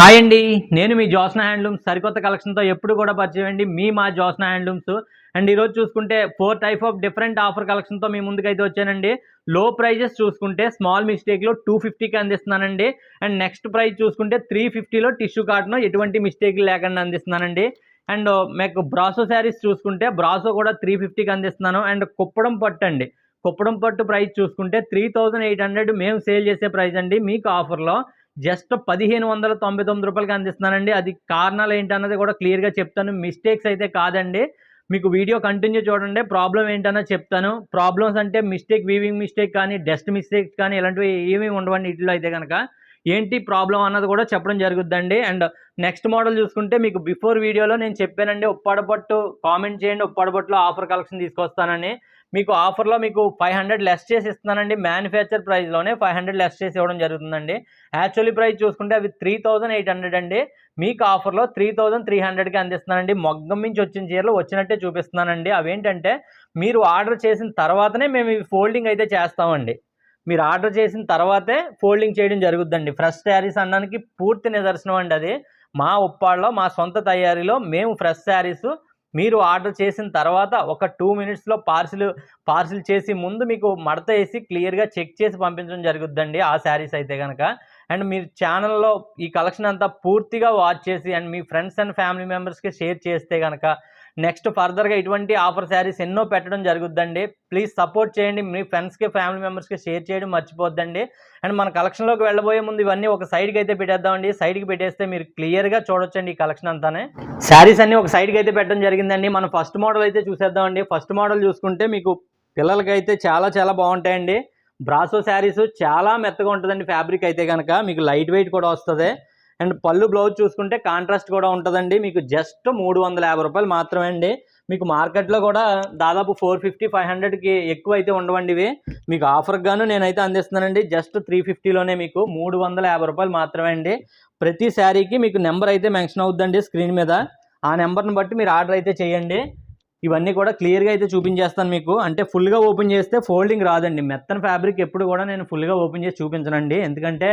Hi అండి. నేను మీ Josna handlooms సరికొత్త కలెక్షన్తో ఎప్పుడు కూడా పరిచయం అండి. మీ మా జోస్నా హ్యాండ్లూమ్స్. అండ్ ఈరోజు చూసుకుంటే four type of different offer కలెక్షన్తో మీ ముందుకైతే వచ్చానండి. లో ప్రైజెస్ చూసుకుంటే స్మాల్ మిస్టేక్లో టూ ఫిఫ్టీకి అందిస్తున్నానండి. అండ్ నెక్స్ట్ ప్రైస్ చూసుకుంటే త్రీ ఫిఫ్టీలో టిష్యూ కార్ట్ను ఎటువంటి మిస్టేక్ లేకుండా అందిస్తున్నానండి. అండ్ మీకు బ్రాసో శారీస్ చూసుకుంటే బ్రాసో కూడా త్రీ ఫిఫ్టీకి అందిస్తున్నాను. అండ్ కుప్పడం పట్టు అండి. కుప్పడం పట్టు ప్రైస్ చూసుకుంటే త్రీ థౌజండ్ ఎయిట్ హండ్రెడ్ మేము సేల్ చేసే ప్రైస్ అండి మీకు ఆఫర్లో. జస్ట్ పదిహేను వందల తొంభై తొమ్మిది రూపాయలకి అందిస్తున్నానండి. అది కారణాలు ఏంటన్నది కూడా క్లియర్గా చెప్తాను. మిస్టేక్స్ అయితే కాదండి. మీకు వీడియో కంటిన్యూ చూడండి. ప్రాబ్లం ఏంటన్నా చెప్తాను. ప్రాబ్లమ్స్ అంటే మిస్టేక్ వీవింగ్ మిస్టేక్ కానీ డస్ట్ మిస్టేక్స్ కానీ ఇలాంటివి ఏమీ ఉండవండి వీటిలో అయితే కనుక ఏంటి ప్రాబ్లం అన్నది కూడా చెప్పడం జరుగుద్దండి. అండ్ నెక్స్ట్ మోడల్ చూసుకుంటే మీకు బిఫోర్ వీడియోలో నేను చెప్పానండి. ఉప్పాడపట్టు కామెంట్ చేయండి. ఉప్పాడపట్టులో ఆఫర్ కలెక్షన్ తీసుకొస్తానని. మీకు ఆఫర్లో మీకు ఫైవ్ హండ్రెడ్ లెస్ చేసి ఇస్తున్నానండి. మ్యానుఫ్యాక్చర్ ప్రైస్లోనే ఫైవ్ హండ్రెడ్ లెస్ చేసి ఇవ్వడం జరుగుతుందండి. యాక్చువల్లీ ప్రైస్ చూసుకుంటే అవి త్రీ థౌజండ్ ఎయిట్ హండ్రెడ్ అండి. మీకు ఆఫర్లో త్రీ థౌజండ్ త్రీ హండ్రెడ్కి అందిస్తున్నానండి. మొగ్గం నుంచి వచ్చిన చీరలు వచ్చినట్టే చూపిస్తున్నానండి. అవేంటంటే మీరు ఆర్డర్ చేసిన తర్వాతనే మేము ఇవి ఫోల్డింగ్ అయితే చేస్తామండి. మీరు ఆర్డర్ చేసిన తర్వాతే ఫోల్డింగ్ చేయడం జరుగుద్దండి. ఫ్రెష్ శారీస్ అనడానికి పూర్తి నిదర్శనం అండి అది. మా ఉప్పాళ్ళలో మా సొంత తయారీలో మేము ఫ్రెష్ శారీస్ మీరు ఆర్డర్ చేసిన తర్వాత ఒక టూ మినిట్స్లో పార్సిల్ పార్సిల్ చేసి ముందు మీకు మడత వేసి క్లియర్గా చెక్ చేసి పంపించడం జరుగుద్దండి ఆ శారీస్ అయితే కనుక అండ్ మీరు ఛానల్లో ఈ కలెక్షన్ అంతా పూర్తిగా వాచ్ చేసి అండ్ మీ ఫ్రెండ్స్ అండ్ ఫ్యామిలీ మెంబర్స్కి షేర్ చేస్తే కనుక నెక్స్ట్ ఫర్దర్గా ఇటువంటి ఆఫర్ శారీస్ ఎన్నో పెట్టడం జరుగుద్దండి. ప్లీజ్ సపోర్ట్ చేయండి. మీ ఫ్రెండ్స్కి ఫ్యామిలీ మెంబర్స్కి షేర్ చేయడం మర్చిపోద్దండి. అండ్ మన కలెక్షన్లోకి వెళ్ళబోయే ముందు ఇవన్నీ ఒక సైడ్కి అయితే పెట్టేద్దామండి. సైడ్కి పెట్టేస్తే మీరు క్లియర్గా చూడొచ్చండి ఈ కలెక్షన్ అంతానే. శారీస్ అన్ని ఒక సైడ్కి అయితే పెట్టడం జరిగిందండి. మనం ఫస్ట్ మోడల్ అయితే చూసేద్దామండి. ఫస్ట్ మోడల్ చూసుకుంటే మీకు పిల్లలకైతే చాలా చాలా బాగుంటాయండి. బ్రాసో శారీస్ చాలా మెత్తగా ఉంటుందండి ఫ్యాబ్రిక్ అయితే కనుక మీకు లైట్ వెయిట్ కూడా వస్తుంది. అండ్ పళ్ళు బ్లౌజ్ చూసుకుంటే కాంట్రాస్ట్ కూడా ఉంటుందండి. మీకు జస్ట్ మూడు వందల యాభై రూపాయలు మాత్రమే అండి. మీకు మార్కెట్లో కూడా దాదాపు ఫోర్ ఫిఫ్టీ ఫైవ్ హండ్రెడ్కి ఎక్కువ అయితే ఉండవండి ఇవి. మీకు ఆఫర్కి గాను నేనైతే అందిస్తున్నానండి. జస్ట్ త్రీ ఫిఫ్టీలోనే మీకు మూడు వందల యాభై రూపాయలు మాత్రమే అండి. ప్రతి శారీకి మీకు నెంబర్ అయితే మెన్షన్ అవుద్దండి స్క్రీన్ మీద. ఆ నెంబర్ని బట్టి మీరు ఆర్డర్ అయితే చేయండి. ఇవన్నీ కూడా క్లియర్గా అయితే చూపించేస్తాను మీకు. అంటే ఫుల్గా ఓపెన్ చేస్తే ఫోల్డింగ్ రాదండి. మెత్తన ఫ్యాబ్రిక్ ఎప్పుడు కూడా నేను ఫుల్గా ఓపెన్ చేసి చూపించనండి. ఎందుకంటే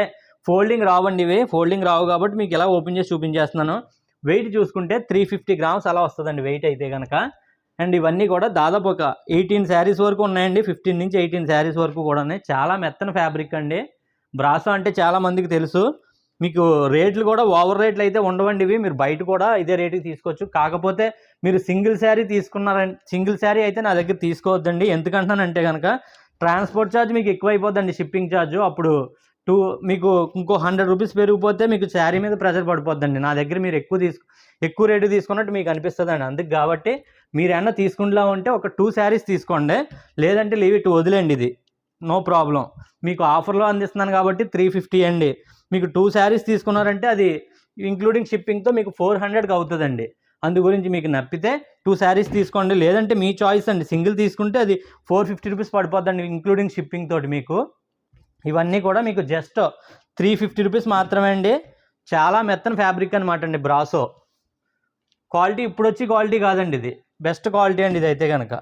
ఫోల్డింగ్ రావండి ఇవి. ఫోల్డింగ్ రావు కాబట్టి మీకు ఇలా ఓపెన్ చేసి చూపించేస్తున్నాను. వెయిట్ చూసుకుంటే త్రీ ఫిఫ్టీ గ్రామ్స్ అలా వస్తుందండి వెయిట్ అయితే కనుక అండ్ ఇవన్నీ కూడా దాదాపు ఒక ఎయిటీన్ శారీస్ వరకు ఉన్నాయండి. ఫిఫ్టీన్ నుంచి ఎయిటీన్ శారీస్ వరకు కూడా ఉన్నాయి చాలా మెత్తన ఫ్యాబ్రిక్ అండి. బ్రాసో అంటే చాలా మందికి తెలుసు. మీకు రేట్లు కూడా ఓవర్ రేట్లు అయితే ఉండవండి ఇవి. మీరు బయట కూడా ఇదే రేటుకి తీసుకోవచ్చు. కాకపోతే మీరు సింగిల్ శారీ తీసుకున్నారంటే సింగిల్ శారీ అయితే నా దగ్గర తీసుకోవద్దండి. ఎందుకంటున్నానంటే కనుక ట్రాన్స్పోర్ట్ ఛార్జ్ మీకు ఎక్కువ అయిపోద్దండి షిప్పింగ్ ఛార్జ్. అప్పుడు టూ మీకు ఇంకో హండ్రెడ్ రూపీస్ పెరిగిపోతే మీకు శారీ మీద ప్రెషర్ పడిపోద్దండి. నా దగ్గర మీరు ఎక్కువ తీసుకు ఎక్కువ రేటు తీసుకున్నట్టు మీకు అనిపిస్తుందండి. అందుకు కాబట్టి మీరు ఏమన్నా తీసుకుంటా ఉంటే ఒక టూ శారీస్ తీసుకోండి. లేదంటే లీవ్ ఇట్ వదిలేండి ఇది. No problem. మీకు ఆఫర్లో అందిస్తున్నాను కాబట్టి త్రీ ఫిఫ్టీ అండి. మీకు టూ శారీస్ తీసుకున్నారంటే అది ఇంక్లూడింగ్ షిప్పింగ్తో మీకు ఫోర్ హండ్రెడ్కి అవుతుందండి. అందు గురించి మీకు నప్పితే టూ శారీస్ తీసుకోండి. లేదంటే మీ చాయిస్ అండి. సింగిల్ తీసుకుంటే అది ఫోర్ ఫిఫ్టీ రూపీస్ పడిపోద్దండి ఇంక్లూడింగ్ షిప్పింగ్ తోటి మీకు. ఇవన్నీ కూడా మీకు జస్ట్ త్రీ ఫిఫ్టీ రూపీస్ మాత్రమే అండి. చాలా మెత్తన ఫ్యాబ్రిక్ అనమాట అండి బ్రాసో క్వాలిటీ ఇప్పుడు వచ్చి క్వాలిటీ కాదండి ఇది. బెస్ట్ క్వాలిటీ అండి ఇది అయితే కనుక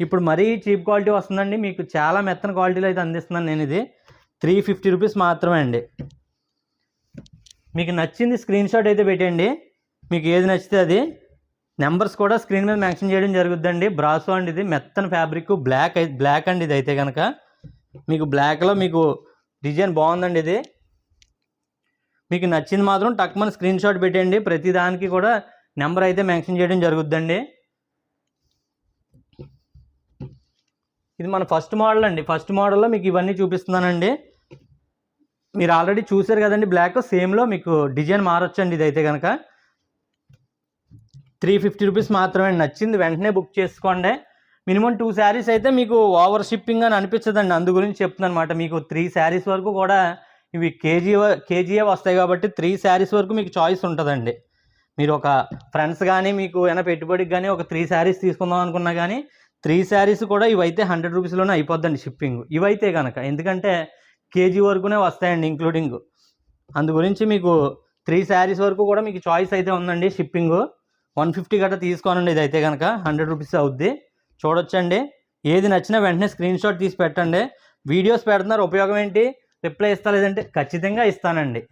ఇప్పుడు మరీ చీప్ క్వాలిటీ వస్తుందండి. మీకు చాలా మెత్తన క్వాలిటీలో అయితే అందిస్తున్నాను నేను ఇది. త్రీ ఫిఫ్టీ రూపీస్ మాత్రమే అండి. మీకు నచ్చింది స్క్రీన్ షాట్ అయితే పెట్టండి. మీకు ఏది నచ్చితే అది. నెంబర్స్ కూడా స్క్రీన్ మీద మెన్షన్ చేయడం జరుగుద్దండి. బ్రాసో అండి ఇది. మెత్తన ఫ్యాబ్రిక్ బ్లాక్ బ్లాక్ అండి ఇది అయితే కనుక మీకు బ్లాక్లో మీకు డిజైన్ బాగుందండి ఇది. మీకు నచ్చింది మాత్రం టక్మన్ స్క్రీన్ షాట్ పెట్టండి. ప్రతి దానికి కూడా నెంబర్ అయితే మెన్షన్ చేయడం జరుగుద్దండి. ఇది మన ఫస్ట్ మోడల్ అండి. ఫస్ట్ మోడల్లో మీకు ఇవన్నీ చూపిస్తున్నానండి. మీరు ఆల్రెడీ చూసారు కదండి బ్లాక్ సేమ్లో మీకు డిజైన్ మారొచ్చండి ఇది అయితే కనుక త్రీ ఫిఫ్టీ రూపీస్ మాత్రమే. నచ్చింది వెంటనే బుక్ చేసుకోండి. మినిమం టూ శారీస్ అయితే మీకు ఓవర్ షిప్పింగ్ అని అనిపించదండి. అందు గురించి చెప్తున్నాను అనమాట మీకు త్రీ శారీస్ వరకు కూడా ఇవి కేజీ కేజీఏ వస్తాయి కాబట్టి త్రీ శారీస్ వరకు మీకు చాయిస్ ఉంటుందండి. మీరు ఒక ఫ్రెండ్స్ కానీ మీకు ఏమైనా పెట్టుబడికి కానీ ఒక త్రీ శారీస్ తీసుకుందాం అనుకున్నా కానీ త్రీ శారీస్ కూడా ఇవైతే హండ్రెడ్ రూపీస్లోనే అయిపోద్దండి షిప్పింగ్. ఇవైతే కనుక ఎందుకంటే కేజీ వరకునే వస్తాయండి ఇంక్లూడింగ్. అందు గురించి మీకు త్రీ శారీస్ వరకు కూడా మీకు చాయిస్ అయితే ఉందండి షిప్పింగ్. వన్ ఫిఫ్టీ గట్రా తీసుకోనండి ఇది అయితే కనుక హండ్రెడ్ రూపీస్ అవుద్ది. చూడొచ్చండి. ఏది నచ్చినా వెంటనే స్క్రీన్ షాట్ తీసి పెట్టండి. వీడియోస్ పెడుతున్నారు ఉపయోగం ఏంటి? రిప్లై ఇస్తా లేదంటే ఖచ్చితంగా ఇస్తానండి.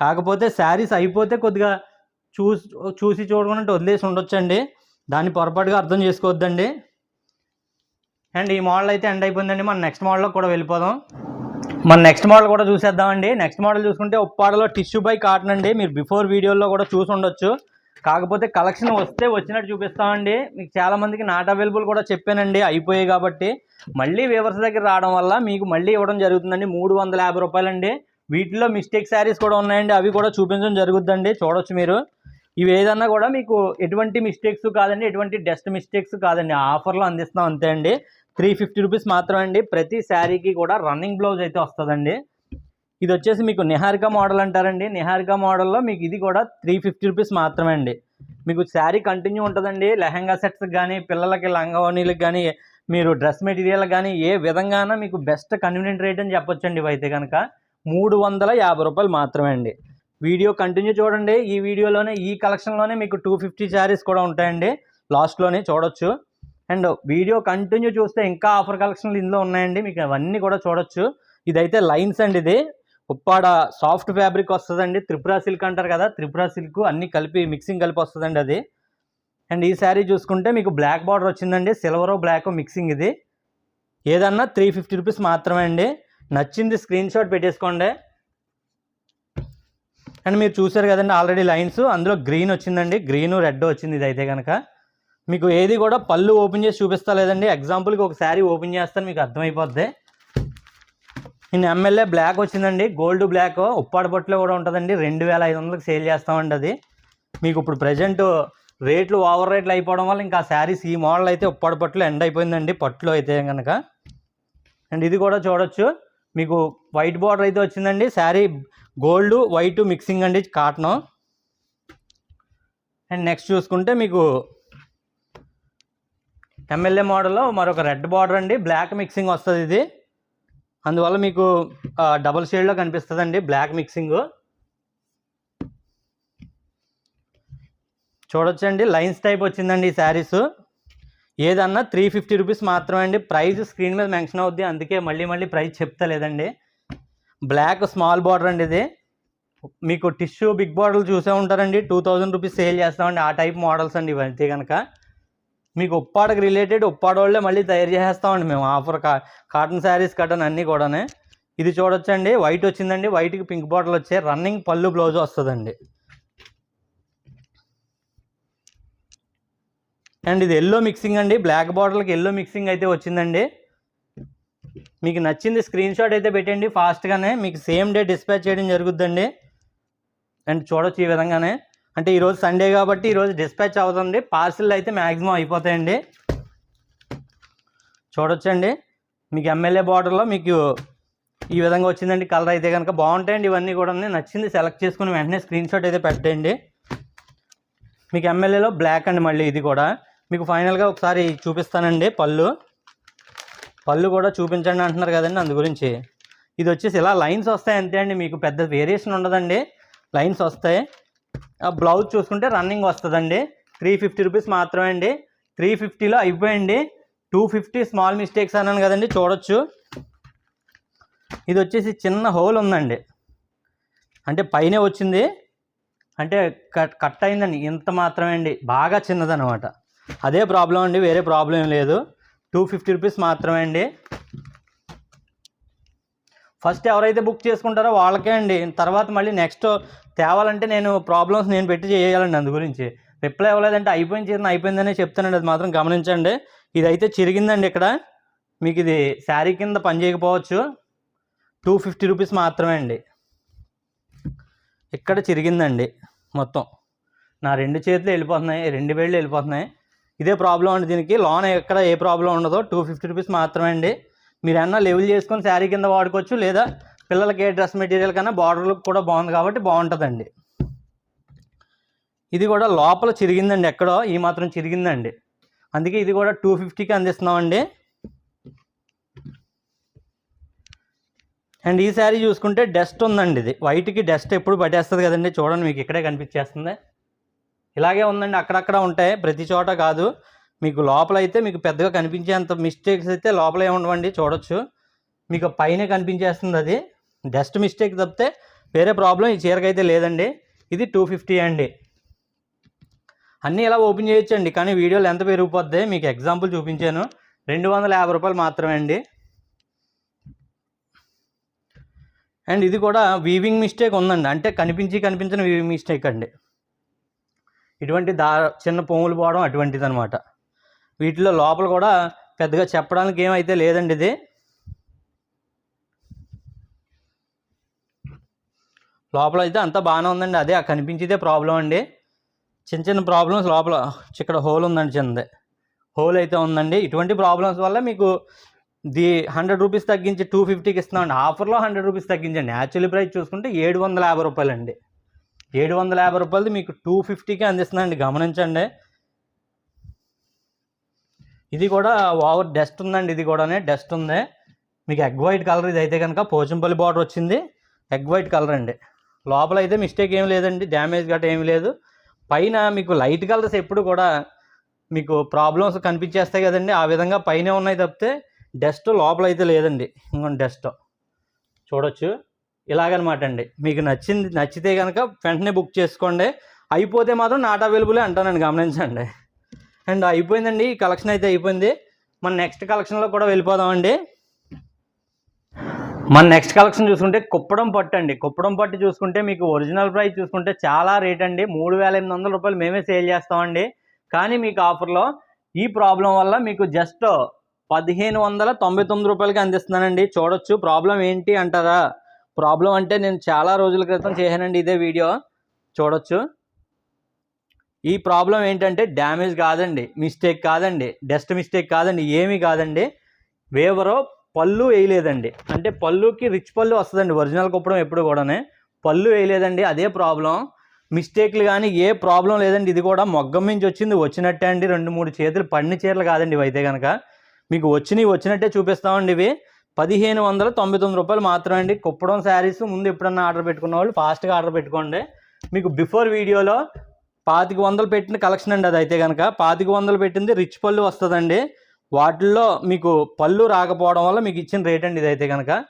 కాకపోతే శారీస్ అయిపోతే కొద్దిగా చూసి చూసి చూడకుండా వదిలేసి ఉండొచ్చండి. దాన్ని పొరపాటుగా అర్థం చేసుకోవద్దండి. అండ్ ఈ మోడల్ అయితే ఎండ్ అయిపోయిందండి. మన నెక్స్ట్ మోడల్లో కూడా వెళ్ళిపోదాం. మన నెక్స్ట్ మోడల్ కూడా చూసేద్దామండి. నెక్స్ట్ మోడల్ చూసుకుంటే ఉప్పాడలో టిష్యూ బై కాటన్ అండి. మీరు బిఫోర్ వీడియోలో కూడా చూసి ఉండొచ్చు. కాకపోతే కలెక్షన్ వస్తే వచ్చినట్టు చూపిస్తామండి. మీకు చాలా మందికి నాట్ అవైలబుల్ కూడా చెప్పానండి. అయిపోయాయి కాబట్టి. మళ్ళీ వేవర్స్ దగ్గర రావడం వల్ల మీకు మళ్ళీ ఇవ్వడం జరుగుతుందండి. మూడు వందల యాభై రూపాయలండి. వీటిలో మిస్టేక్ శారీస్ కూడా ఉన్నాయండి. అవి కూడా చూపించడం జరుగుద్దండి చూడొచ్చు మీరు. ఇవి ఏదన్నా కూడా మీకు ఎటువంటి మిస్టేక్స్ కాదండి. ఎటువంటి డస్ట్ మిస్టేక్స్ కాదండి. ఆఫర్లో అందిస్తున్నాం అంతే అండి. త్రీ ఫిఫ్టీ రూపీస్ మాత్రమే అండి. ప్రతి శారీకి కూడా రన్నింగ్ బ్లౌజ్ అయితే వస్తుందండి. ఇది వచ్చేసి మీకు నిహారిక మోడల్ అంటారండి. నిహారిక మోడల్లో మీకు ఇది కూడా త్రీ ఫిఫ్టీ రూపీస్ మాత్రమే అండి. మీకు శారీ కంటిన్యూ ఉంటుందండి. లెహంగా సెట్స్ కానీ పిల్లలకి లంగావణీలకు కానీ మీరు డ్రెస్ మెటీరియల్ కానీ ఏ విధంగాన మీకు బెస్ట్ కన్వీనియంట్ రేట్ అని చెప్పొచ్చండి ఇవైతే కనుక మూడు వందల యాభై రూపాయలు మాత్రమే అండి. వీడియో కంటిన్యూ చూడండి. ఈ వీడియోలోనే ఈ కలెక్షన్లోనే మీకు టూ ఫిఫ్టీ శారీస్ కూడా ఉంటాయండి. లాస్ట్లోనే చూడొచ్చు. అండ్ వీడియో కంటిన్యూ చూస్తే ఇంకా ఆఫర్ కలెక్షన్లు ఇందులో ఉన్నాయండి. మీకు అవన్నీ కూడా చూడొచ్చు. ఇదైతే లైన్స్ అండి ఇది. ఉప్పాడ సాఫ్ట్ ఫ్యాబ్రిక్ వస్తుందండి. త్రిపుర సిల్క్ అంటారు కదా త్రిపుర సిల్క్ అన్నీ కలిపి మిక్సింగ్ కలిపి వస్తుందండి అది. అండ్ ఈ శారీ చూసుకుంటే మీకు బ్లాక్ బార్డర్ వచ్చిందండి. సిల్వర్ బ్లాక్ మిక్సింగ్ ఇది. ఏదన్నా త్రీ ఫిఫ్టీ రూపీస్ మాత్రమే అండి. నచ్చింది స్క్రీన్ షాట్ పెట్టేసుకోండి. అండ్ మీరు చూసారు కదండి ఆల్రెడీ లైన్స్ అందులో గ్రీన్ వచ్చిందండి. గ్రీన్ రెడ్ వచ్చింది ఇది అయితే కనుక మీకు ఏది కూడా పళ్ళు ఓపెన్ చేసి చూపిస్తా లేదండి. ఎగ్జాంపుల్కి ఒక శారీ ఓపెన్ చేస్తాను మీకు అర్థమైపోద్ది. నేను ఎమ్మెల్యే బ్లాక్ వచ్చిందండి. గోల్డ్ బ్లాక్ ఉప్పాడ బొట్టులో కూడా ఉంటుందండి. రెండు వేల ఐదు వందలకు సేల్ చేస్తామండి అది. మీకు ఇప్పుడు ప్రజెంట్ రేట్లు ఓవర్ రేట్లు అయిపోవడం వల్ల ఇంకా శారీస్ ఈ మోడల్ అయితే ఉప్పాడ పట్టులో ఎండ్ అయిపోయిందండి. పట్టులో అయితే కనుక అండ్ ఇది కూడా చూడొచ్చు. మీకు వైట్ బార్డర్ అయితే వచ్చిందండి. శారీ గోల్డ్ వైట్ మిక్సింగ్ అండి కాటన్ అండ్ నెక్స్ట్ చూసుకుంటే మీకు ఎమ్మెల్యే మోడల్లో మరొక రెడ్ బార్డర్ అండి. బ్లాక్ మిక్సింగ్ వస్తుంది ఇది. అందువల్ల మీకు డబుల్ షేడ్లో కనిపిస్తుందండి బ్లాక్ మిక్సింగ్ చూడొచ్చండి లైన్స్ టైప్ వచ్చిందండి ఈ శారీస్ ఏదన్నా త్రీ ఫిఫ్టీ రూపీస్ మాత్రమే అండి. ప్రైస్ స్క్రీన్ మీద మెన్షన్ అవుద్ది అందుకే మళ్ళీ మళ్ళీ ప్రైస్ చెప్తలేదండి. బ్లాక్ స్మాల్ బార్డర్ అండి ఇది. మీకు టిష్యూ బిగ్ బార్డర్లు చూసే ఉంటారండి. టూ థౌజండ్ రూపీస్ సేల్ చేస్తామండి. ఆ టైప్ మోడల్స్ అండి ఇవంతే కనుక మీకు ఉప్పాడకి రిలేటెడ్ ఉప్పాడోళ్ళే మళ్ళీ తయారు చేసేస్తామండి మేము. ఆఫర్ కా కాటన్ శారీస్ కటన్ అన్నీ కూడానే. ఇది చూడొచ్చండి. వైట్ వచ్చిందండి. వైట్కి పింక్ బాటిల్ వచ్చే రన్నింగ్ పళ్ళు బ్లౌజ్ వస్తుందండి. అండ్ ఇది ఎల్లో మిక్సింగ్ అండి. బ్లాక్ బాటిల్కి ఎల్లో మిక్సింగ్ అయితే వచ్చిందండి. మీకు నచ్చింది స్క్రీన్ షాట్ అయితే పెట్టండి. ఫాస్ట్గానే మీకు సేమ్ డే డిస్పాచ్ చేయడం జరుగుద్దండి. అండ్ చూడొచ్చు ఈ విధంగానే. అంటే ఈరోజు సండే కాబట్టి ఈరోజు డిస్పాచ్ అవుతుంది. పార్సిల్ అయితే మ్యాక్సిమం అయిపోతాయండి. చూడొచ్చండి. మీకు ఎమ్మెల్యే బార్డర్లో మీకు ఈ విధంగా వచ్చిందండి. కలర్ అయితే కనుక బాగుంటాయండి. ఇవన్నీ కూడా నచ్చింది సెలెక్ట్ చేసుకుని వెంటనే స్క్రీన్ షాట్ అయితే పెట్టండి. మీకు ఎమ్మెల్యేలో బ్లాక్ అండి మళ్ళీ ఇది కూడా. మీకు ఫైనల్గా ఒకసారి చూపిస్తానండి పళ్ళు. పళ్ళు కూడా చూపించండి అంటున్నారు కదండి అందు గురించి. ఇది వచ్చేసి ఇలా లైన్స్ వస్తాయి అంతే అండి. మీకు పెద్ద వేరియేషన్ ఉండదండి. లైన్స్ వస్తాయి. బ్లౌజ్ చూసుకుంటే రన్నింగ్ వస్తుందండి. త్రీ ఫిఫ్టీ రూపీస్ మాత్రమే అండి. త్రీ ఫిఫ్టీలో అయిపోయండి టూ ఫిఫ్టీ స్మాల్ మిస్టేక్స్ అన్నాను కదండి చూడొచ్చు. ఇది వచ్చేసి చిన్న హోల్ ఉందండి. అంటే పైనే వచ్చింది. అంటే కట్ కట్ అయిందండి. ఇంత మాత్రమే అండి. బాగా చిన్నదనమాట అదే ప్రాబ్లం అండి వేరే ప్రాబ్లం లేదు. టూ ఫిఫ్టీ రూపీస్ మాత్రమే అండి. ఫస్ట్ ఎవరైతే బుక్ చేసుకుంటారో వాళ్ళకే అండి. తర్వాత మళ్ళీ నెక్స్ట్ తేవాలంటే నేను ప్రాబ్లమ్స్ నేను పెట్టి చేయాలండి అందు గురించి. రిప్లై ఇవ్వలేదంటే అయిపోయిన చీరన అయిపోయిందనే చెప్తానండి అది మాత్రం గమనించండి. ఇది అయితే చిరిగిందండి ఇక్కడ. మీకు ఇది శారీ కింద పని చేయకపోవచ్చు. టూ ఫిఫ్టీ రూపీస్ మాత్రమే అండి. ఇక్కడ చిరిగిందండి మొత్తం. నా రెండు చేతులు వెళ్ళిపోతున్నాయి రెండు వేళ్ళు వెళ్ళిపోతున్నాయి. ఇదే ప్రాబ్లం అండి దీనికి. లోన్ ఎక్కడ ఏ ప్రాబ్లం ఉండదో టూ ఫిఫ్టీ రూపీస్ మాత్రమే అండి. మీరు ఏమన్నా లెవెల్ చేసుకొని శారీ కింద వాడుకోవచ్చు లేదా పిల్లలకి ఏ డ్రెస్ మెటీరియల్ కన్నా బార్డర్ లుక్ కూడా బాగుంది కాబట్టి బాగుంటుందండి. ఇది కూడా లోపల చిరిగిందండి ఎక్కడో ఈ మాత్రం చిరిగిందండి. అందుకే ఇది కూడా టూ ఫిఫ్టీకి అందిస్తున్నామండి. అండ్ ఈ శారీ చూసుకుంటే డస్ట్ ఉందండి ఇది. వైట్కి డస్ట్ ఎప్పుడు పట్టేస్తుంది కదండి చూడండి మీకు ఇక్కడే కనిపించేస్తుంది. ఇలాగే ఉందండి అక్కడక్కడ ఉంటాయి ప్రతి చోట కాదు. మీకు లోపల అయితే మీకు పెద్దగా కనిపించేంత మిస్టేక్స్ అయితే లోపలే ఉండవండి చూడొచ్చు. మీకు పైన కనిపించేస్తుంది అది. డస్ట్ మిస్టేక్ తప్పితే వేరే ప్రాబ్లం ఈ చీరకైతే లేదండి. ఇది టూ ఫిఫ్టీ అండి. అన్నీ ఇలా ఓపెన్ చేయొచ్చండి కానీ వీడియోలు ఎంత పెరిగిపోద్ది మీకు ఎగ్జాంపుల్ చూపించాను. రెండు వందల యాభై రూపాయలు మాత్రమే అండి. అండ్ ఇది కూడా వీవింగ్ మిస్టేక్ ఉందండి అంటే కనిపించి కనిపించిన వీవింగ్ మిస్టేక్ అండి. ఇటువంటి దా చిన్న పొంగులు పోవడం అటువంటిది అనమాట వీటిలో లోపల కూడా పెద్దగా చెప్పడానికి ఏమైతే లేదండి ఇది. లోపల అయితే అంతా బాగానే ఉందండి. అదే ఆ కనిపించేదే ప్రాబ్లం అండి. చిన్న చిన్న ప్రాబ్లమ్స్ లోపల ఇక్కడ హోల్ ఉందండి చిన్నది. హోల్ అయితే ఉందండి. ఇటువంటి ప్రాబ్లమ్స్ వల్ల మీకు ది హండ్రెడ్ రూపీస్ తగ్గించి టూ ఫిఫ్టీకి ఇస్తున్నామండి ఆఫర్లో హండ్రెడ్ రూపీస్ తగ్గించండి. యాక్చువల్లీ ప్రైస్ చూసుకుంటే ఏడు వందల యాభై రూపాయలండి. ఏడు వందల యాభై రూపాయలది మీకు టూ ఫిఫ్టీకే అందిస్తుందండి గమనించండి. ఇది కూడా ఓవర్ డస్ట్ ఉందండి. ఇది కూడానే డస్ట్ ఉంది. మీకు ఎగ్ వైట్ కలర్ ఇది అయితే కనుక పోచంపల్లి బార్డర్ వచ్చింది. ఎగ్ వైట్ కలర్ అండి. లోపల అయితే మిస్టేక్ ఏం లేదండి డ్యామేజ్ గట్రా ఏమి లేదు. పైన మీకు లైట్ కలర్స్ ఎప్పుడు కూడా మీకు ప్రాబ్లమ్స్ కనిపించేస్తాయి కదండి. ఆ విధంగా పైన ఉన్నాయి తప్పితే డస్ట్ లోపల అయితే లేదండి. ఇంకొన్ని డస్ట్ చూడొచ్చు. ఇలాగనమాట అండి. మీకు నచ్చింది నచ్చితే కనుక వెంటనే బుక్ చేసుకోండి. అయిపోతే మాత్రం నాట్ అవైలబులే అంటానండి గమనించండి. అండ్ అయిపోయిందండి ఈ కలెక్షన్ అయితే అయిపోయింది. మన నెక్స్ట్ కలెక్షన్లో కూడా వెళ్ళిపోదామండి. మన నెక్స్ట్ కలెక్షన్ చూసుకుంటే కుప్పడం పట్టు అండి. కుప్పడం పట్టు చూసుకుంటే మీకు ఒరిజినల్ ప్రైస్ చూసుకుంటే చాలా రేట్ అండి. మూడు వేల ఎనిమిది వందల రూపాయలు మేమే సేల్ చేస్తామండి కానీ మీకు ఆఫర్లో ఈ ప్రాబ్లం వల్ల మీకు జస్ట్ పదిహేను వందల తొంభై తొమ్మిది రూపాయలకి అందిస్తున్నానండి. చూడొచ్చు. ప్రాబ్లం ఏంటి అంటారా? ప్రాబ్లం అంటే నేను చాలా రోజుల క్రితం చేశానండి ఇదే వీడియో చూడొచ్చు. ఈ ప్రాబ్లం ఏంటంటే డ్యామేజ్ కాదండి. మిస్టేక్ కాదండి. డస్ట్ మిస్టేక్ కాదండి. ఏమీ కాదండి. వేవరో పళ్ళు వేయలేదండి. అంటే పళ్ళుకి రిచ్ పళ్ళు వస్తుందండి. ఒరిజినల్ కుప్పడం ఎప్పుడు కూడానే. పళ్ళు వేయలేదండి. అదే ప్రాబ్లం. మిస్టేక్లు కానీ ఏ ప్రాబ్లం లేదండి. ఇది కూడా మొగ్గం నుంచి వచ్చింది. వచ్చినట్టే అండి. రెండు మూడు చేతులు పడిన చీరలు కాదండి ఇవి అయితే కనుక మీకు వచ్చినవి వచ్చినట్టే చూపిస్తామండి ఇవి. పదిహేను వందల తొంభై తొమ్మిది రూపాయలు మాత్రమే అండి. కుప్పడం శారీస్ ముందు ఎప్పుడన్నా ఆర్డర్ పెట్టుకున్న వాళ్ళు ఫాస్ట్గా ఆర్డర్ పెట్టుకోండి. మీకు బిఫోర్ వీడియోలో పాతిక వందలు పెట్టిన కలెక్షన్ అండి అది అయితే కనుక పాతిక వందలు పెట్టింది రిచ్ పళ్ళు వస్తుందండి. వాటిల్లో మీకు పళ్ళు రాకపోవడం వల్ల మీకు ఇచ్చిన రేట్ అండి ఇదైతే కనుక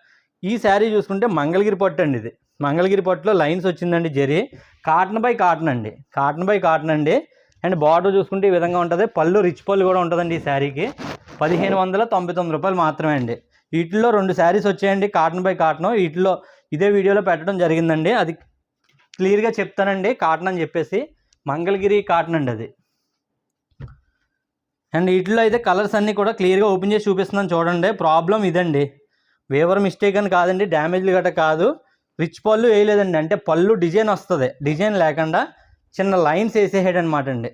ఈ శారీ చూసుకుంటే మంగళగిరి పట్టు అండి ఇది. మంగళగిరి పట్టులో లైన్స్ వచ్చిందండి జరి. కాటన్ బై కాటన్ అండి. కాటన్ బై కాటన్ అండి. అండ్ బార్డర్ చూసుకుంటే ఈ విధంగా ఉంటుంది. పళ్ళు రిచ్ పళ్ళు కూడా ఉంటుందండి ఈ శారీకి. పదిహేను వందల తొంభై తొమ్మిది రూపాయలు మాత్రమే అండి. వీటిలో రెండు శారీస్ వచ్చాయండి. Cotton by cotton. వీటిలో ఇదే వీడియోలో పెట్టడం జరిగిందండి. అది క్లియర్గా చెప్తానండి. కాటన్ అని చెప్పేసి మంగళగిరి కాటన్ అండి అది. అండ్ వీటిలో అయితే కలర్స్ అన్నీ కూడా క్లియర్గా ఓపెన్ చేసి చూపిస్తున్నాను చూడండి. ప్రాబ్లం ఇదండి. వేవర్ మిస్టేక్ అని కాదండి. డ్యామేజ్లు గట్రా కాదు. రిచ్ పళ్ళు వేయలేదండి. అంటే పళ్ళు డిజైన్ వస్తుంది. డిజైన్ లేకుండా చిన్న లైన్స్ వేసేసాడు అనమాట అండి.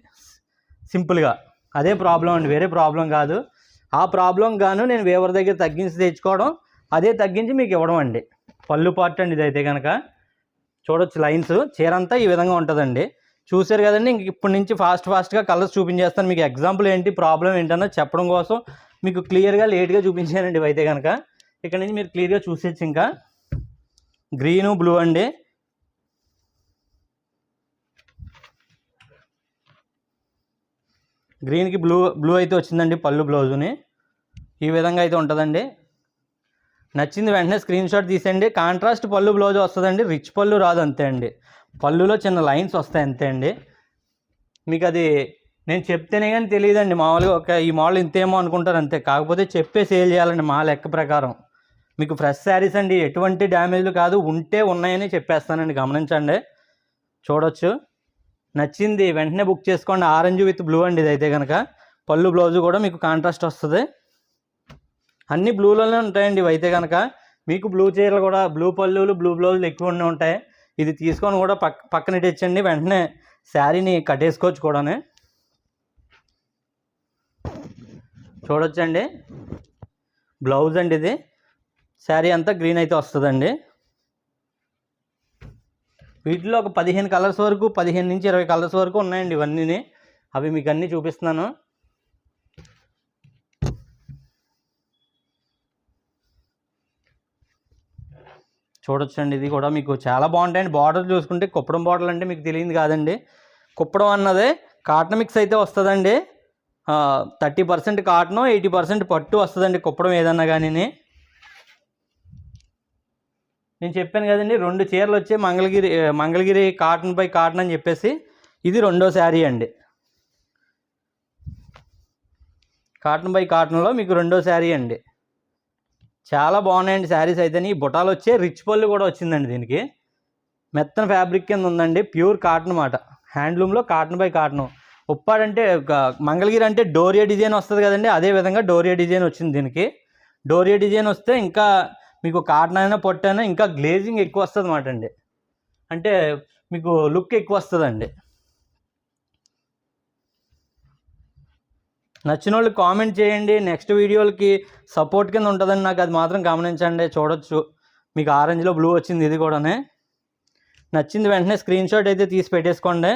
సింపుల్గా. అదే ప్రాబ్లం అండి. వేరే ప్రాబ్లం కాదు. ఆ ప్రాబ్లం గాను నేను వేవర్ దగ్గర తగ్గించి తెచ్చుకోవడం అదే తగ్గించి మీకు ఇవ్వడం అండి. పళ్ళు పార్ట్ అండి ఇదైతే కనుక చూడొచ్చు లైన్స్. చీర అంతా ఈ విధంగా ఉంటుందండి. చూసారు కదండి ఇంక ఇప్పటి నుంచి ఫాస్ట్ ఫాస్ట్గా కలర్స్ చూపించేస్తాను. మీకు ఎగ్జాంపుల్ ఏంటి ప్రాబ్లం ఏంటన్నో చెప్పడం కోసం మీకు క్లియర్గా లేట్గా చూపించానండి అయితే కనుక ఇక్కడ నుంచి మీరు క్లియర్గా చూసేచ్చు ఇంకా. గ్రీను బ్లూ అండి. గ్రీన్కి బ్లూ బ్లూ అయితే వచ్చిందండి పళ్ళు బ్లౌజుని. ఈ విధంగా అయితే ఉంటుందండి. నచ్చింది వెంటనే స్క్రీన్ షాట్ తీసేయండి. కాంట్రాస్ట్ పళ్ళు బ్లౌజ్ వస్తుందండి రిచ్ పళ్ళు రాదు అంతే అండి. పళ్ళులో చిన్న లైన్స్ వస్తాయి అంతే అండి. మీకు అది నేను చెప్తేనే కానీ తెలియదండి. మామూలుగా ఒక ఈ మోడల్ ఇంతేమో అనుకుంటారు అంతే. కాకపోతే చెప్పే సేల్ చేయాలండి మా లెక్క ప్రకారం. మీకు ఫ్రెష్ శారీస్ అండి ఎటువంటి డ్యామేజ్లు కాదు. ఉంటే ఉన్నాయని చెప్పేస్తానండి. గమనించండి. చూడొచ్చు. నచ్చింది వెంటనే బుక్ చేసుకోండి. ఆరెంజ్ విత్ బ్లూ అండి ఇదైతే కనుక పళ్ళు బ్లౌజ్ కూడా మీకు కాంట్రాస్ట్ వస్తుంది. అన్ని బ్లూలోనే ఉంటాయండి ఇవైతే కనుక మీకు బ్లూ చీరలు కూడా బ్లూ పళ్ళులు బ్లూ బ్లౌజులు ఎక్కువ ఉంటాయి. ఇది తీసుకొని కూడా పక్క పక్కన తెచ్చండి వెంటనే శారీని కట్టేసుకోవచ్చు కూడానే. చూడొచ్చండి. బ్లౌజ్ అండి ఇది. శారీ అంతా గ్రీన్ అయితే వస్తుందండి. వీటిలో ఒక పదిహేను కలర్స్ వరకు పదిహేను నుంచి ఇరవై కలర్స్ వరకు ఉన్నాయండి ఇవన్నీ అవి మీకు అన్నీ చూపిస్తున్నాను. చూడొచ్చండి. ఇది కూడా మీకు చాలా బాగుంటాయండి. బార్డర్ చూసుకుంటే కుప్పడం బార్డర్ అంటే మీకు తెలియదు కాదండి. కుప్పడం అన్నదే కాటన్ మిక్స్ అయితే వస్తుందండి. Thirty percent cotton eighty percent పట్టు వస్తుందండి కుప్పడం ఏదన్నా కానీ నేను చెప్పాను కదండి రెండు చీరలు వచ్చి Mangalagiri Mangalagiri cotton by cotton అని చెప్పేసి ఇది రెండో శారీ అండి. కాటన్ బై కాటన్లో మీకు రెండో శారీ అండి. చాలా బాగున్నాయండి శారీస్ అయితే ఈ బుటాలు వచ్చే రిచ్ పళ్ళు కూడా వచ్చిందండి దీనికి. మెత్తన ఫ్యాబ్రిక్ కింద ఉందండి. ప్యూర్ కాటన్ మాట. హ్యాండ్లూమ్లో కాటన్ బై కాటన్. ఉప్పాడంటే మంగళగిరి అంటే డోరియా డిజైన్ వస్తుంది కదండి. అదే విధంగా డోరియా డిజైన్ వచ్చింది దీనికి. డోరియా డిజైన్ వస్తే ఇంకా మీకు కాటన్ అయినా పొట్టైనా ఇంకా గ్లేజింగ్ ఎక్కువ వస్తుంది అన్నమాట అండి అంటే మీకు లుక్ ఎక్కువ వస్తుందండి. నచ్చిన వాళ్ళు కామెంట్ చేయండి. నెక్స్ట్ వీడియోలకి సపోర్ట్ కింద ఉంటుందని నాకు అది మాత్రం గమనించండి. చూడొచ్చు. మీకు ఆరెంజ్లో బ్లూ వచ్చింది ఇది కూడానే. నచ్చింది వెంటనే స్క్రీన్ షాట్ అయితే తీసి పెట్టేసుకోండి.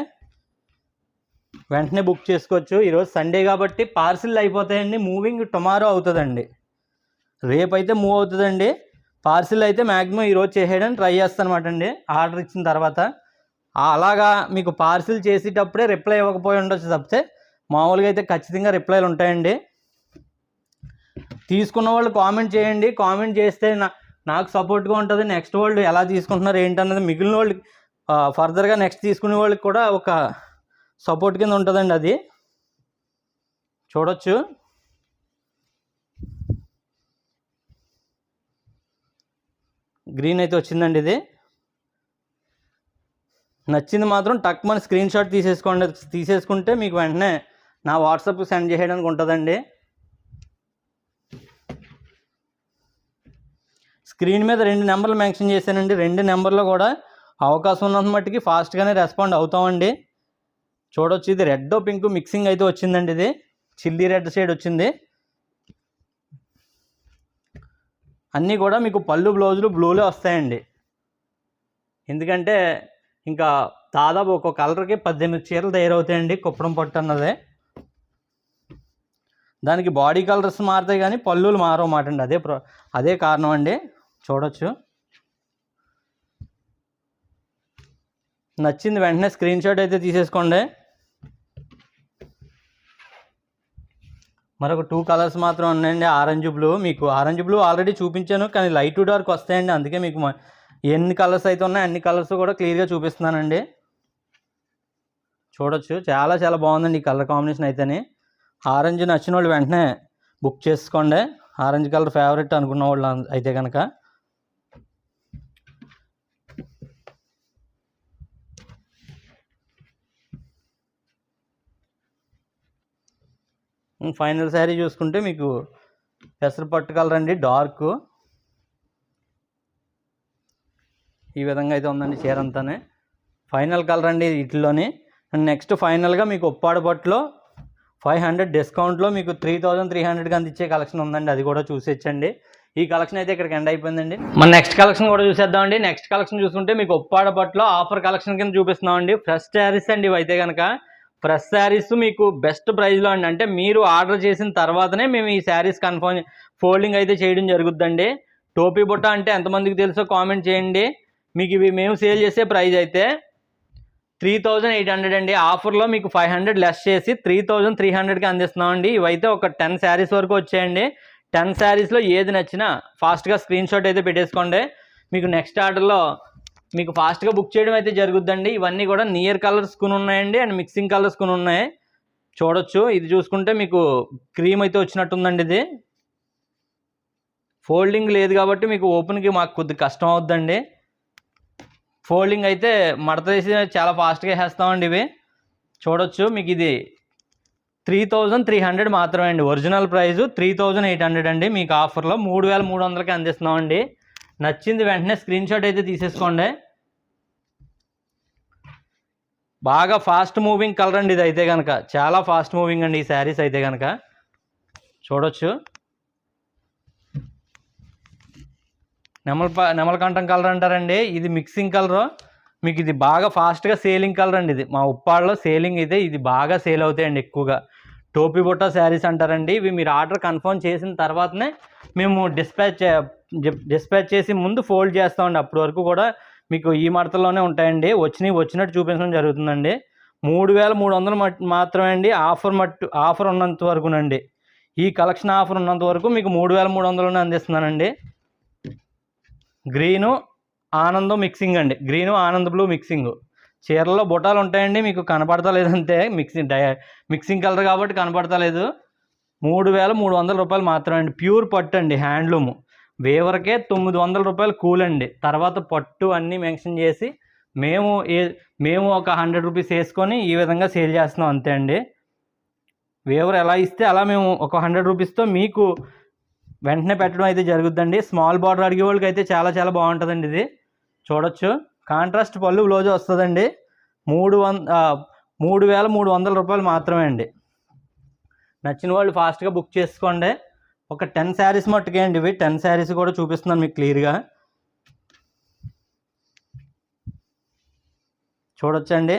వెంటనే బుక్ చేసుకోవచ్చు. ఈరోజు సండే కాబట్టి పార్సిల్ అయిపోతాయండి. మూవింగ్ టుమారో అవుతుందండి. రేపు అయితే మూవ్ అవుతుందండి. పార్సిల్ అయితే మ్యాక్సిమం ఈరోజు చేసేయడానికి ట్రై చేస్తాను అనమాట అండి ఆర్డర్ ఇచ్చిన తర్వాత. అలాగా మీకు పార్సిల్ చేసేటప్పుడే రిప్లై ఇవ్వకపోయి ఉండొచ్చు తప్పితే మామూలుగా అయితే ఖచ్చితంగా రిప్లైలు ఉంటాయండి. తీసుకున్న వాళ్ళు కామెంట్ చేయండి. కామెంట్ చేస్తే నా నాకు సపోర్ట్గా ఉంటుంది. నెక్స్ట్ వాళ్ళు ఎలా తీసుకుంటున్నారు ఏంటన్నది మిగిలిన వాళ్ళకి ఫర్దర్గా నెక్స్ట్ తీసుకునే వాళ్ళకి కూడా ఒక సపోర్ట్ కింద ఉంటుందండి అది. చూడొచ్చు. గ్రీన్ అయితే వచ్చిందండి ఇది. నచ్చింది మాత్రం టక్ మన స్క్రీన్ షాట్ తీసేసుకోండి తీసేసుకుంటే మీకు వెంటనే నా వాట్సాప్కి సెండ్ చేయడానికి ఉంటుందండి. స్క్రీన్ మీద రెండు నెంబర్లు మెన్షన్ చేశానండి. రెండు నెంబర్లో కూడా అవకాశం ఉన్నంత మట్టుకి ఫాస్ట్గానే రెస్పాండ్ అవుతామండి. చూడొచ్చు ఇది రెడ్ పింక్ మిక్సింగ్ అయితే వచ్చిందండి ఇది. చిల్లీ రెడ్ షేడ్ వచ్చింది. అన్నీ కూడా మీకు పళ్ళు బ్లౌజులు బ్లూలే వస్తాయండి. ఎందుకంటే ఇంకా దాదాపు ఒక కలర్కి పద్దెనిమిది చీరలు తయారవుతాయండి కుప్పడం పట్టు అన్నదే. దానికి బాడీ కలర్స్ మారుతాయి కానీ పళ్ళులు మారవు మాట అండి. అదే ప్రో అదే కారణం అండి. చూడొచ్చు. నచ్చింది వెంటనే స్క్రీన్ షాట్ అయితే తీసేసుకోండి. మరొక టూ కలర్స్ మాత్రం ఉన్నాయండి. ఆరెంజ్ బ్లూ మీకు ఆరెంజ్ బ్లూ ఆల్రెడీ చూపించాను కానీ లైట్ డార్క్ వస్తాయండి. అందుకే మీకు ఎన్ని కలర్స్ అయితే ఉన్నాయో అన్ని కలర్స్ కూడా క్లియర్గా చూపిస్తున్నానండి. చూడొచ్చు. చాలా చాలా బాగుందండి ఈ కలర్ కాంబినేషన్ అయితేనే. ఆరెంజ్ నచ్చిన వాళ్ళు వెంటనే బుక్ చేసుకోండి. ఆరెంజ్ కలర్ ఫేవరెట్ అనుకున్న వాళ్ళు అయితే కనుక ఫైనల్ శారీ చూసుకుంటే మీకు పెసరపట్టు కలర్ అండి డార్క్ ఈ విధంగా అయితే ఉందండి చీర అంతానే. ఫైనల్ కలర్ అండి వీటిలోని అండ్ నెక్స్ట్ ఫైనల్గా మీకు ఉప్పాడ పట్టులో ఫైవ్ హండ్రెడ్ డిస్కౌంట్లో మీకు త్రీ థౌజండ్ త్రీ హండ్రెడ్కి అందించే కలెక్షన్ ఉందండి. అది కూడా చూసేచ్చండి ఈ కలెక్షన్ అయితే ఇక్కడికి ఎండ్ అయిపోయిందండి. మన నెక్స్ట్ కలెక్షన్ కూడా చూసేద్దామండి. నెక్స్ట్ కలెక్షన్ చూసుకుంటే మీకు ఉప్పాడ పట్టులో ఆఫర్ కలెక్షన్ కింద చూపిస్తున్నామండి. ఫ్రెష్ శారీస్ అండి ఇవి అయితే కనుక ఫ్రెష్ శారీస్ మీకు బెస్ట్ ప్రైస్లో అండి. అంటే మీరు ఆర్డర్ చేసిన తర్వాతనే మేము ఈ శారీస్ కన్ఫర్మ్ ఫోల్డింగ్ అయితే చేయడం జరుగుద్దండి టోపీ బుట్ట అంటే ఎంతమందికి తెలుసో కామెంట్ చేయండి. మీకు ఇవి మేము సేల్ చేసే ప్రైస్ అయితే త్రీ థౌజండ్ ఎయిట్ హండ్రెడ్ అండి. ఆఫర్లో మీకు ఫైవ్ హండ్రెడ్ లెస్ చేసి త్రీ థౌజండ్ త్రీ హండ్రెడ్కి అందిస్తున్నామండి. ఇవైతే ఒక టెన్ శారీస్ వరకు వచ్చాయండి. టెన్ శారీస్లో ఏది నచ్చినా ఫాస్ట్గా స్క్రీన్ షాట్ అయితే పెట్టేసుకోండి. మీకు నెక్స్ట్ ఆర్డర్లో మీకు ఫాస్ట్గా బుక్ చేయడం అయితే జరుగుద్దండి. ఇవన్నీ కూడా నియర్ కలర్స్ కొని ఉన్నాయండి అండ్ మిక్సింగ్ కలర్స్ కొని ఉన్నాయి. చూడొచ్చు. ఇది చూసుకుంటే మీకు క్రీమ్ అయితే వచ్చినట్టుందండి ఇది. ఫోల్డింగ్ లేదు కాబట్టి మీకు ఓపెన్కి మాకు కొద్ది కష్టం అవుద్దండి. ఫోల్డింగ్ అయితే మడత వేసి చాలా ఫాస్ట్గా వేస్తామండి ఇవి. చూడొచ్చు మీకు ఇది త్రీ థౌజండ్ త్రీ హండ్రెడ్ మాత్రమే అండి. Original price three thousand eight hundred అండి. మీకు ఆఫర్లో మూడు వేల మూడు వందలకి అందిస్తున్నామండి. నచ్చింది వెంటనే స్క్రీన్ షాట్ అయితే తీసేసుకోండి. బాగా ఫాస్ట్ మూవింగ్ కలర్ అండి ఇది అయితే కనుక చాలా ఫాస్ట్ మూవింగ్ అండి ఈ శారీస్ అయితే కనుక చూడొచ్చు. నెమల నెమలకంఠం కలర్ అంటారండి. ఇది మిక్సింగ్ కలరు మీకు ఇది బాగా ఫాస్ట్గా సేలింగ్ కలర్ అండి ఇది. మా ఉప్పాడలో సేలింగ్ అయితే ఇది బాగా సేల్ అవుతాయండి ఎక్కువగా. టోపీ బుట్ట శారీస్ అంటారండి. ఇవి మీరు ఆర్డర్ కన్ఫర్మ్ చేసిన తర్వాతనే మేము డిస్పాచ్ డిస్పాచ్ చేసి ముందు ఫోల్డ్ చేస్తామండి. అప్పటి వరకు కూడా మీకు ఈ మడతలోనే ఉంటాయండి. వచ్చినవి వచ్చినట్టు చూపించడం జరుగుతుందండి. మూడు వేల మూడు వందలు మాత్రమే అండి. ఆఫర్ మట్టు ఆఫర్ ఉన్నంత వరకునండి. ఈ కలెక్షన్ ఆఫర్ ఉన్నంత వరకు మీకు మూడు వేల మూడు వందలనే అందిస్తున్నానండి. గ్రీను ఆనందం మిక్సింగ్ అండి. గ్రీను ఆనంద్ బ్లూ మిక్సింగ్. చీరల్లో బుటాలు ఉంటాయండి మీకు కనపడతా లేదంటే మిక్సింగ్ డై మిక్సింగ్ కలర్ కాబట్టి కనపడతా లేదు. మూడు వేల మూడు వందల రూపాయలు మాత్రమే అండి. ప్యూర్ పట్టు అండి హ్యాండ్లూము. వేవరకే తొమ్మిది వందల రూపాయలు కూల్ అండి. తర్వాత పట్టు అన్నీ మెన్షన్ చేసి మేము ఏ మేము ఒక హండ్రెడ్ రూపీస్ వేసుకొని ఈ విధంగా సేల్ చేస్తున్నాం అంతే అండి. వేవర్ ఎలా ఇస్తే అలా మేము ఒక హండ్రెడ్ రూపీస్తో మీకు వెంటనే పెట్టడం అయితే జరుగుద్దండి. స్మాల్ బార్డర్ అడిగే వాళ్ళకి అయితే చాలా చాలా బాగుంటుందండి ఇది. చూడొచ్చు. కాంట్రాస్ట్ పళ్ళు బ్లౌజ్ వస్తుందండి. మూడు వంద మూడు వేల మూడు వందల రూపాయలు మాత్రమే అండి. నచ్చిన వాళ్ళు ఫాస్ట్గా బుక్ చేసుకోండి. ఒక టెన్ శారీస్ మట్టుకే అండి ఇవి. టెన్ శారీస్ కూడా చూపిస్తున్నాను మీకు క్లియర్గా. చూడొచ్చండి.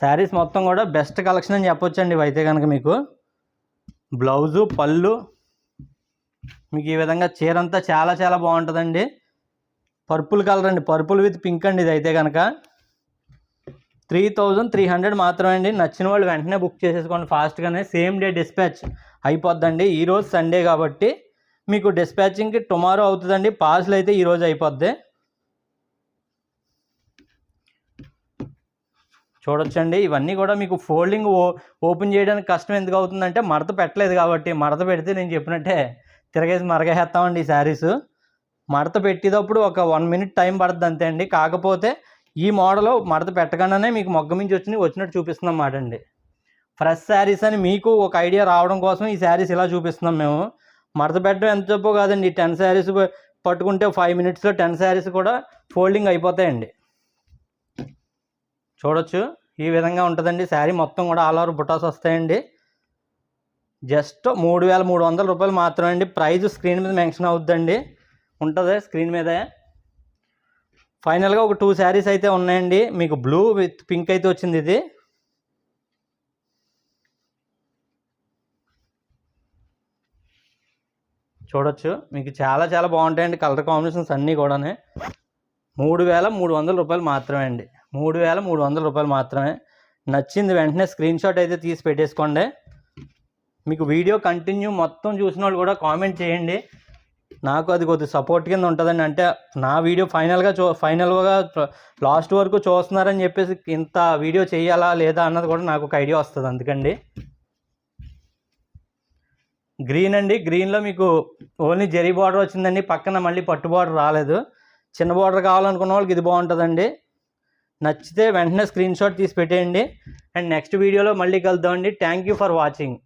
శారీస్ మొత్తం కూడా బెస్ట్ కలెక్షన్ అని చెప్పొచ్చండి ఇవి అయితే కనుక మీకు. బ్లౌజు పళ్ళు మీకు ఈ విధంగా చీర అంతా చాలా చాలా బాగుంటుందండి. పర్పుల్ కలర్ అండి. పర్పుల్ విత్ పింక్ అండి ఇది అయితే కనుక త్రీ థౌజండ్ త్రీ హండ్రెడ్ మాత్రమే అండి. నచ్చిన వాళ్ళు వెంటనే బుక్ చేసేసుకోండి ఫాస్ట్గానే. సేమ్ డే డిస్పాచ్ అయిపోద్దండి. ఈరోజు సండే కాబట్టి మీకు డిస్పాచింగ్కి టుమారో అవుతుందండి. పార్సల్ అయితే ఈరోజు అయిపోద్ది. చూడొచ్చండి. ఇవన్నీ కూడా మీకు ఫోల్డింగ్ ఓ ఓపెన్ చేయడానికి కష్టం ఎందుకు అవుతుందంటే మడత పెట్టలేదు కాబట్టి. మడత పెడితే నేను చెప్పినట్టే తిరగేసి మరగేస్తామండి ఈ శారీస్. మడత పెట్టేటప్పుడు ఒక వన్ మినిట్ టైం పడుతుంది అంతే అండి. కాకపోతే ఈ మోడల్ మడత పెట్టకుండానే మీకు మొగ్గ మించి వచ్చి వచ్చినట్టు చూపిస్తున్నాం మాట అండి ఫ్రెష్ శారీస్ అని మీకు ఒక ఐడియా రావడం కోసం ఈ శారీస్ ఇలా చూపిస్తున్నాం మేము. మడత పెట్టడం ఎంత చెప్పో కాదండి. టెన్ శారీస్ పట్టుకుంటే ఫైవ్ మినిట్స్లో టెన్ శారీస్ కూడా ఫోల్డింగ్ అయిపోతాయండి. చూడొచ్చు. ఈ విధంగా ఉంటుందండి. శారీ మొత్తం కూడా ఆల్ ఓవర్ బుటాస్ వస్తాయండి. జస్ట్ మూడు వేల మూడు వందల రూపాయలు మాత్రమే అండి ప్రైజ్ స్క్రీన్ మీద మెన్షన్ అవుద్దండి. ఉంటుంది స్క్రీన్ మీదే. ఫైనల్గా ఒక టూ శారీస్ అయితే ఉన్నాయండి. మీకు బ్లూ విత్ పింక్ అయితే వచ్చింది ఇది. చూడొచ్చు. మీకు చాలా చాలా బాగుంటాయండి కలర్ కాంబినేషన్స్ అన్నీ కూడానే. మూడు వేల మూడు వందల రూపాయలు మాత్రమే అండి. మూడు వేల మూడు వందల రూపాయలు మాత్రమే. నచ్చింది వెంటనే స్క్రీన్ షాట్ అయితే తీసి పెట్టేసుకోండి. మీకు వీడియో కంటిన్యూ మొత్తం చూసిన వాళ్ళు కూడా కామెంట్ చేయండి. నాకు అది కొద్దిగా సపోర్ట్ కింద ఉంటుందండి. అంటే నా వీడియో ఫైనల్గా చూ ఫైనల్గా లాస్ట్ వరకు చూస్తున్నారని చెప్పేసి ఇంత వీడియో చేయాలా లేదా అన్నది కూడా నాకు ఒక ఐడియా వస్తుంది అందుకండి. గ్రీన్ అండి. గ్రీన్లో మీకు ఓన్లీ జరీ బార్డర్ వచ్చిందండి. పక్కన మళ్ళీ పట్టు బార్డర్ రాలేదు. చిన్న బార్డర్ కావాలనుకున్న వాళ్ళకి ఇది బాగుంటుందండి. నచ్చితే వెంటనే స్క్రీన్ షాట్ తీసి పెట్టేయండి. అండ్ నెక్స్ట్ వీడియోలో మళ్ళీ కలుద్దామండి. Thank you for watching